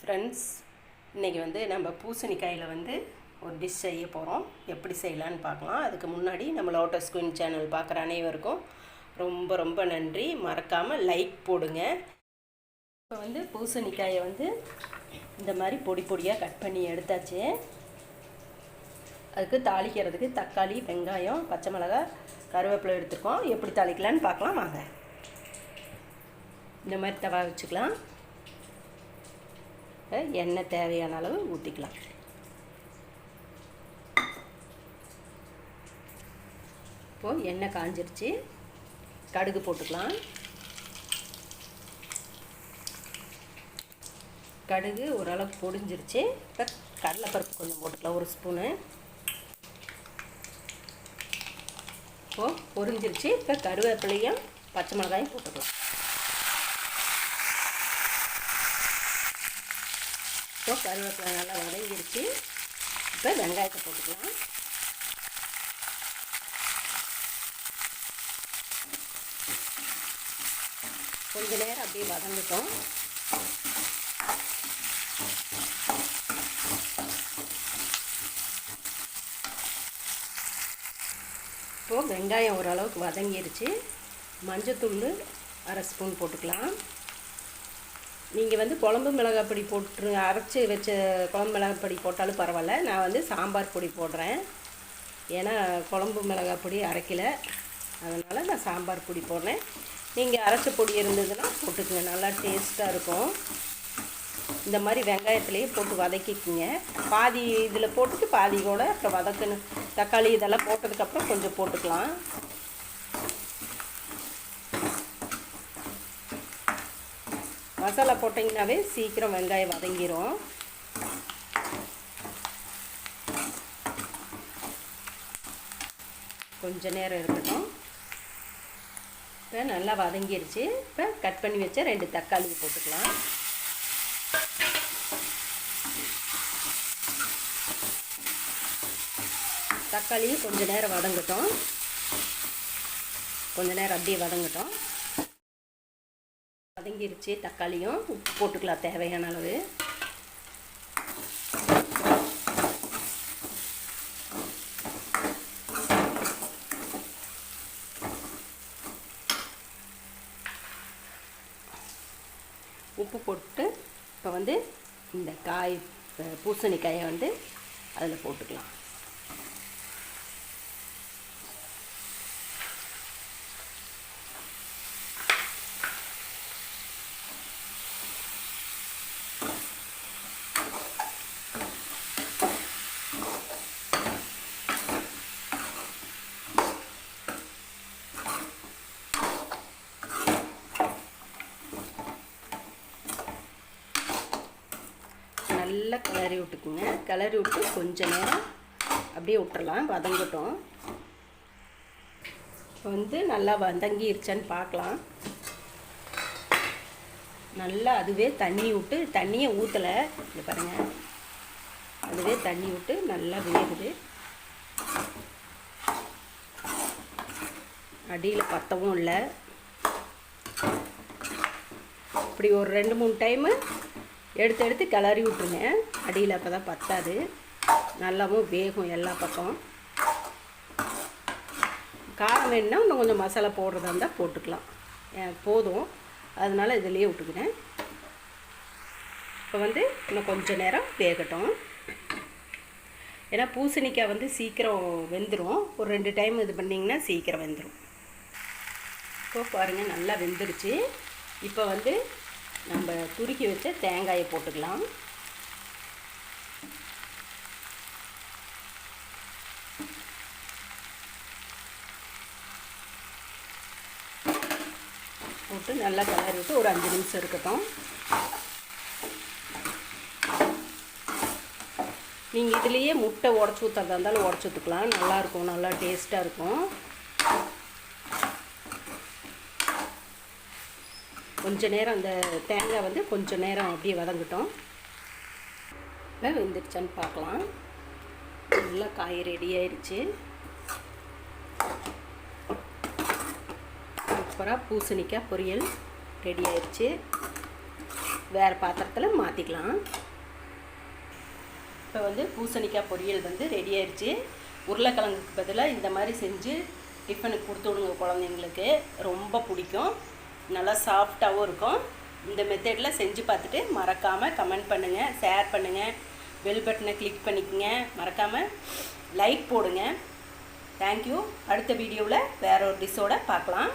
Friends இன்றைக்கி வந்து நம்ம பூசணிக்காயில் வந்து ஒரு டிஷ் செய்ய போகிறோம் எப்படி செய்யலான்னு பார்க்கலாம். அதுக்கு முன்னாடி நம்ம லோட்டஸ் குயின் சேனல் பார்க்குற அனைவருக்கும் ரொம்ப ரொம்ப நன்றி. மறக்காமல் லைக் போடுங்க. இப்போ வந்து பூசணிக்காயை வந்து இந்த மாதிரி பொடி பொடியாக கட் பண்ணி எடுத்தாச்சு. அதுக்கு தாளிக்கிறதுக்கு தக்காளி வெங்காயம் பச்சை மிளகா கருவேப்பிலை எடுத்துருக்கோம். எப்படி தாளிக்கலான்னு பார்க்கலாம். வாங்க. இந்த மாதிரி தவா வச்சுக்கலாம். எண்ணெய் தேவையான அளவு ஊற்றிக்கலாம் இப்போது எண்ணெய் காஞ்சிருச்சு. கடுகு போட்டுக்கலாம். கடுகு ஓரளவுக்கு பொடிஞ்சிருச்சு. இப்போ கடலைப்பருப்பு கொஞ்சம் போட்டுக்கலாம் ஒரு ஸ்பூனு. இப்போது பொரிஞ்சிருச்சு. இப்போ கருவேப்பிலையும் பச்சை மிளகாயும் போட்டுக்கலாம். இப்போ கருவேப்பிலை நல்லா வதங்கிருச்சு. இப்போ வெங்காயத்தை போட்டுக்கலாம். கொஞ்ச நேரம் அப்படியே வதங்கிட்டோம். இப்போது வெங்காயம் ஓரளவுக்கு வதங்கிடுச்சு மஞ்சத்தூள் அரை ஸ்பூன் போட்டுக்கலாம். நீங்கள் வந்து குழம்பு மிளகாய் பொடி போட்டு அரைச்சி வச்ச குழம்பு மிளகாய் பொடி போட்டாலும் பரவாயில்ல. நான் வந்து சாம்பார் பொடி போடுறேன். ஏன்னா குழம்பு மிளகாய் பொடி அரைக்கல. அதனால் நான் சாம்பார் பொடி போடுறேன். நீங்கள் அரைச்ச பொடி இருந்ததுன்னா போட்டுக்கங்க. நல்லா டேஸ்ட்டாக இருக்கும். இந்த மாதிரி வெங்காயத்துலேயே போட்டு வதக்கிக்குங்க. பாதி இதில் போட்டுட்டு பாதி கூட அப்புறம் வதக்கணும். தக்காளி இதெல்லாம் போட்டதுக்கப்புறம் கொஞ்சம் போட்டுக்கலாம். மசாலா போட்டிங்கனாவே சீக்கிரம் வெங்காயம் வதங்கிரும். கொஞ்ச நேரம் இருக்கட்டும். இப்போ நல்லா வதங்கிருச்சு. இப்போ கட் பண்ணி வச்ச ரெண்டு தக்காளி போட்டுக்கலாம். தக்காளியும் கொஞ்ச நேரம் வதங்கட்டும். கொஞ்ச நேரம் அப்படியே வதங்கட்டும். வதங்கிருச்சு தக்காளியும் உப்பு போட்டுக்கலாம் தேவையான அளவு. உப்பு போட்டு இப்போ வந்து இந்த காய் பூசணிக்காயை வந்து அதில் போட்டுக்கலாம். நல்லா கிளறி விட்டுக்குங்க. கிளறி விட்டு கொஞ்ச நேரம் அப்படியே விட்டுறலாம். வதங்கட்டும். இப்போ வந்து நல்லா வதங்கிருச்சான்னு பார்க்கலாம். நல்லா அதுவே தண்ணி விட்டு தண்ணியை ஊற்றலை இது பாருங்கள் அதுவே தண்ணி விட்டு நல்லா வேகுது. அடியில் பற்றவும் இல்லை. இப்படி ஒரு ரெண்டு மூணு டைமு எடுத்து எடுத்து கிளறி விட்ருங்க அடியில் அப்போ தான் பத்தாது. நல்லாவும் வேகும் எல்லா பக்கம் காரம் வேணுன்னா இன்னும் கொஞ்சம் மசாலா போடுறதா இருந்தால் போட்டுக்கலாம். போதும். அதனால் இதிலையே விட்டுக்கிறேன். இப்போ வந்து இன்னும் கொஞ்சம் நேரம் வேகட்டும். ஏன்னா பூசணிக்காய் வந்து சீக்கிரம் வெந்துடும் ஒரு ரெண்டு டைம் இது பண்ணிங்கன்னா சீக்கிரம் வெந்துடும் இப்போ பாருங்கள் நல்லா வெந்துருச்சு. இப்போ வந்து நம்ம துருக்கி வச்ச தேங்காயை போட்டுக்கலாம். போட்டு நல்லா கலரி விட்டு ஒரு அஞ்சு நிமிஷம் இருக்கட்டும். நீங்கள் இதுலேயே முட்டை உடச்சி ஊற்றுறதா இருந்தாலும் உடச்சி ஊற்றுக்கலாம் நல்லாயிருக்கும் நல்லா டேஸ்ட்டாக இருக்கும். கொஞ்ச நேரம் அந்த தேங்காய் வந்து கொஞ்சம் நேரம் அப்படியே வதங்கிட்டோம். இப்போ வெந்துருச்சான்னு பார்க்கலாம். நல்லா காய் ரெடி ஆயிடுச்சு சூப்பராக பூசணிக்காய் பொரியல் ரெடி ஆயிடுச்சு வேறு பாத்திரத்தில் மாற்றிக்கலாம் இப்போ வந்து பூசணிக்காய் பொரியல் வந்து ரெடி ஆயிடுச்சு உருளைக்கிழங்குக்கு பதிலாக இந்த மாதிரி செஞ்சு டிஃபனுக்கு கொடுத்து விடுங்க குழந்தைங்களுக்கு. ரொம்ப பிடிக்கும். நல்லா சாஃப்டாகவும் இருக்கும். இந்த மெத்தடில் செஞ்சு பார்த்துட்டு மறக்காமல் கமெண்ட் பண்ணுங்கள் ஷேர் பண்ணுங்கள் பெல் பட்டனை கிளிக் பண்ணிக்கங்க. மறக்காமல் லைக் போடுங்க. தேங்க்யூ அடுத்த வீடியோவில் வேற ஒரு டிஷ்ஷோட பார்க்கலாம்.